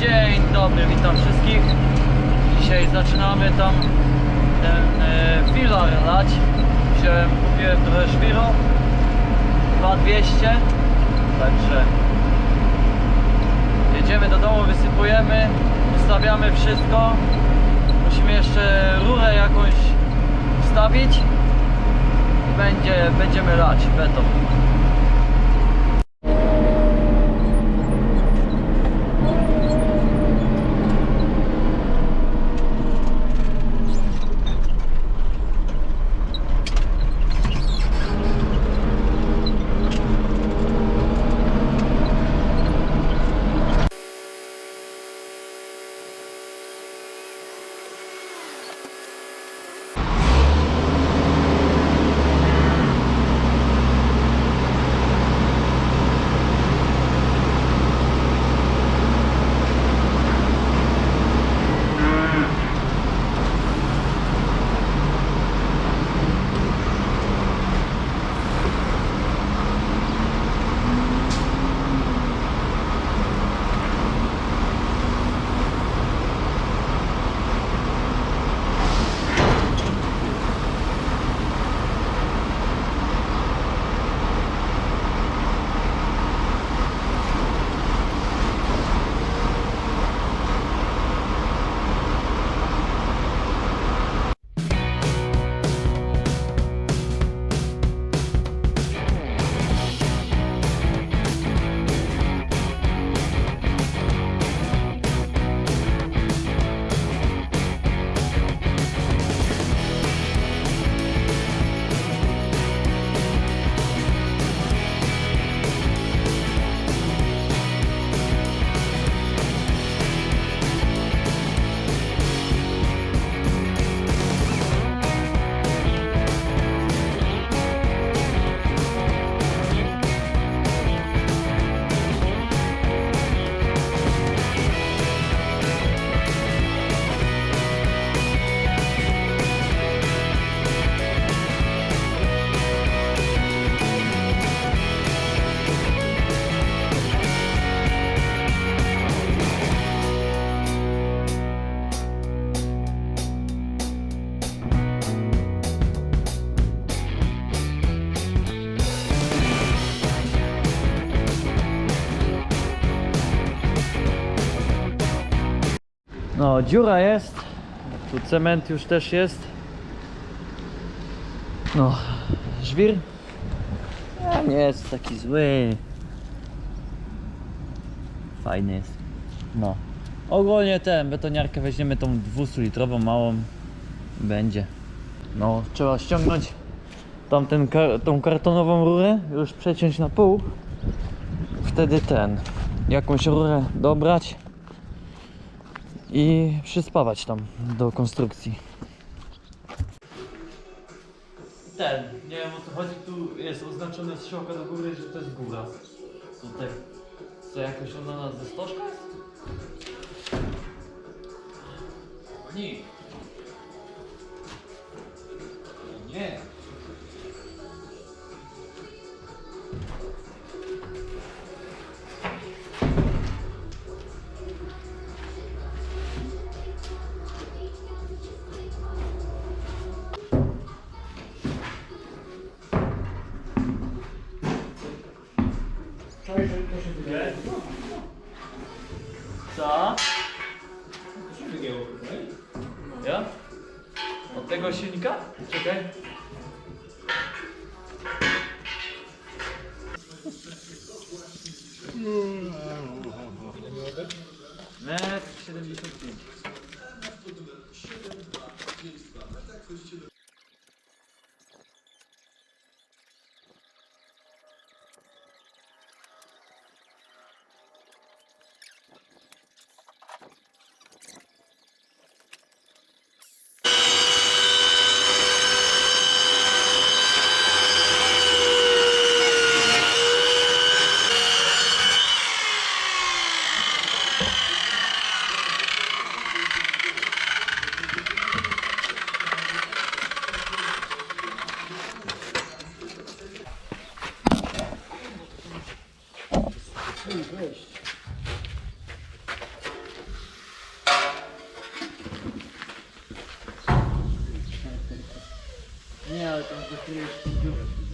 Dzień dobry, witam wszystkich. Dzisiaj zaczynamy tam ten e, filar lać. Wziąłem, kupiłem trochę szwiro 2200 Także jedziemy do domu, wysypujemy, ustawiamy wszystko. Musimy jeszcze rurę jakąś wstawić i będzie, będziemy lać beton. No, dziura jest. Tu cement już też jest. No, żwir. A nie jest taki zły. Fajny jest. No. Ogólnie ten betoniarkę weźmiemy tą 200 litrową małą. Będzie. No, trzeba ściągnąć tamten kar tą kartonową rurę, już przeciąć na pół. Wtedy ten, jakąś rurę dobrać i przyspawać tam do konstrukcji. Ten, nie wiem o co chodzi, tu jest oznaczone środka do góry, że to jest góra. Tutaj, co jakoś ona nas ze stożka jest? Nie. Nie. Co? Ale tam za chwilę jeszcze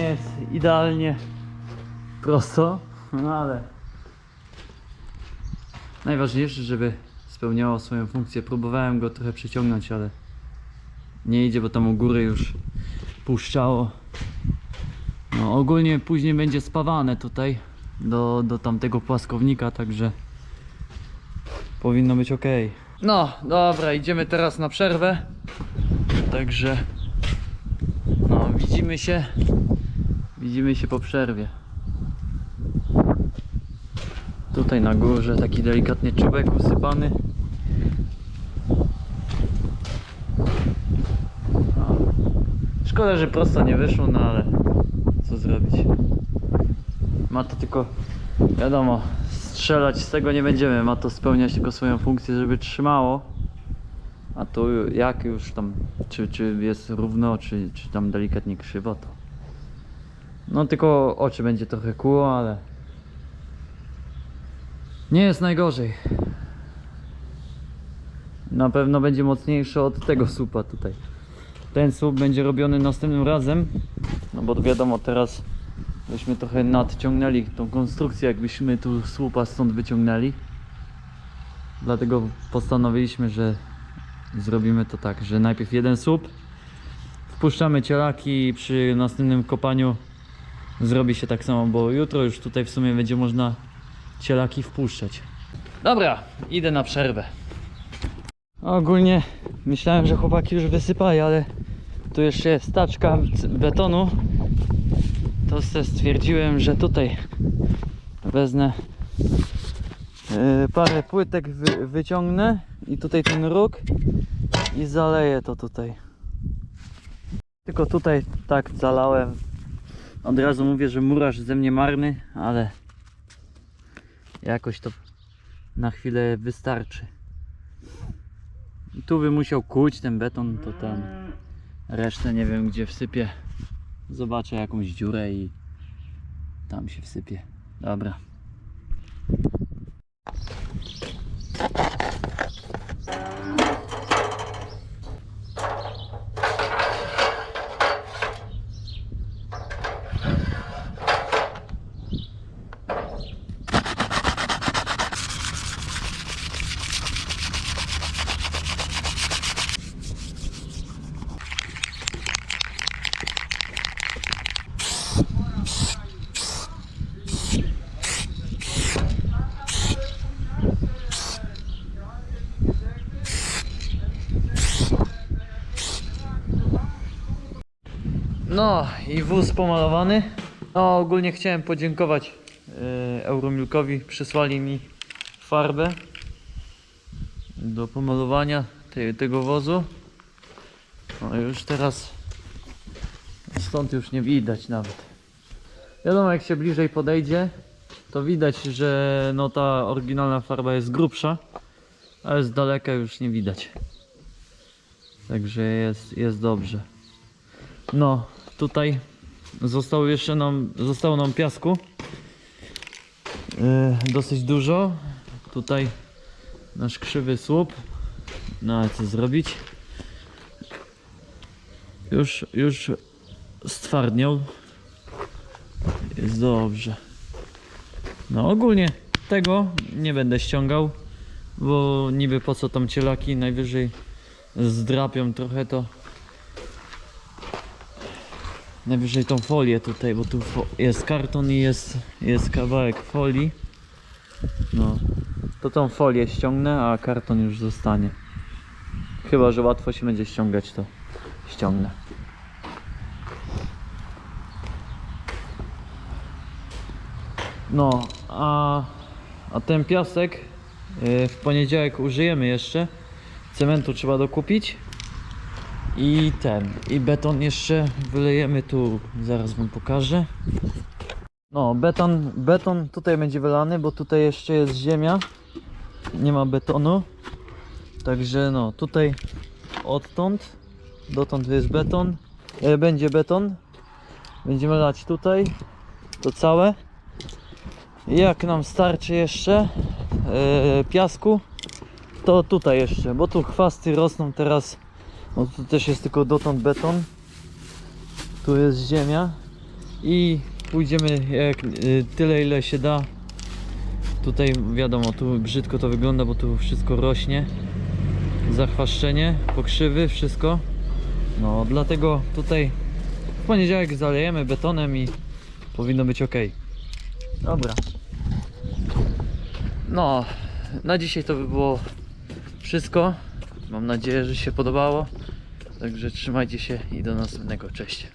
nie jest idealnie prosto, no ale najważniejsze, żeby spełniało swoją funkcję. Próbowałem go trochę przyciągnąć, ale nie idzie, bo tam u góry już puszczało. No, ogólnie później będzie spawane tutaj do, do tamtego płaskownika, także powinno być ok. No, dobra, idziemy teraz na przerwę. Także no, widzimy się. Widzimy się po przerwie. Tutaj na górze taki delikatnie czubek usypany. No. Szkoda, że prosto nie wyszło, no ale co zrobić. Ma to tylko, wiadomo, strzelać z tego nie będziemy, ma to spełniać tylko swoją funkcję, żeby trzymało. A tu jak już tam, czy, czy jest równo, czy, czy tam delikatnie krzywo, to... No tylko oczy będzie trochę kłuło, ale... Nie jest najgorzej. Na pewno będzie mocniejszy od tego słupa tutaj. Ten słup będzie robiony następnym razem, no bo wiadomo teraz byśmy trochę nadciągnęli tą konstrukcję, jakbyśmy tu słupa stąd wyciągnęli. Dlatego postanowiliśmy, że zrobimy to tak, że najpierw jeden słup, wpuszczamy cielaki i przy następnym kopaniu zrobi się tak samo, bo jutro już tutaj w sumie będzie można cielaki wpuszczać. Dobra, idę na przerwę. Ogólnie myślałem, że chłopaki już wysypali, ale tu jeszcze jest taczka betonu. To stwierdziłem, że tutaj wezmę yy, parę płytek wy, wyciągnę i tutaj ten róg i zaleję to tutaj. Tylko tutaj tak zalałem. Od razu mówię, że murarz ze mnie marny, ale jakoś to na chwilę wystarczy. Tu by musiał kuć ten beton, to tam resztę nie wiem gdzie wsypię. Zobaczę jakąś dziurę i tam się wsypie. Dobra. No i wóz pomalowany. No ogólnie chciałem podziękować yy, Euromilkowi. Przysłali mi farbę do pomalowania tej, tego wozu. No już teraz stąd już nie widać nawet. Wiadomo jak się bliżej podejdzie to widać, że no ta oryginalna farba jest grubsza, ale z daleka już nie widać. Także jest, jest dobrze. No, tutaj zostało jeszcze nam, zostało nam piasku. Yy, dosyć dużo. Tutaj nasz krzywy słup. No ale co zrobić? Już, już stwardniał. Jest dobrze. No ogólnie tego nie będę ściągał, bo niby po co tam cielaki najwyżej zdrapią trochę to najwyżej tą folię tutaj, bo tu jest karton i jest, jest kawałek folii. No, to tą folię ściągnę, a karton już zostanie. Chyba, że łatwo się będzie ściągać, to ściągnę. No, a, a ten piasek y, w poniedziałek użyjemy jeszcze. Cementu trzeba dokupić. I ten, i beton jeszcze wylejemy tu, zaraz wam pokażę. No, beton, beton tutaj będzie wylany, bo tutaj jeszcze jest ziemia. Nie ma betonu. Także no, tutaj odtąd, dotąd jest beton. E, będzie beton. Będziemy lać tutaj, to całe. Jak nam starczy jeszcze e, piasku, to tutaj jeszcze, bo tu chwasty rosną teraz. No tu też jest tylko dotąd beton. Tu jest ziemia i pójdziemy jak y, tyle ile się da. Tutaj wiadomo, tu brzydko to wygląda, bo tu wszystko rośnie. Zachwaszczenie, pokrzywy, wszystko. No, dlatego tutaj w poniedziałek zalejemy betonem i powinno być ok. Dobra. No, na dzisiaj to by było wszystko. Mam nadzieję, że się podobało. Także trzymajcie się i do następnego. Cześć.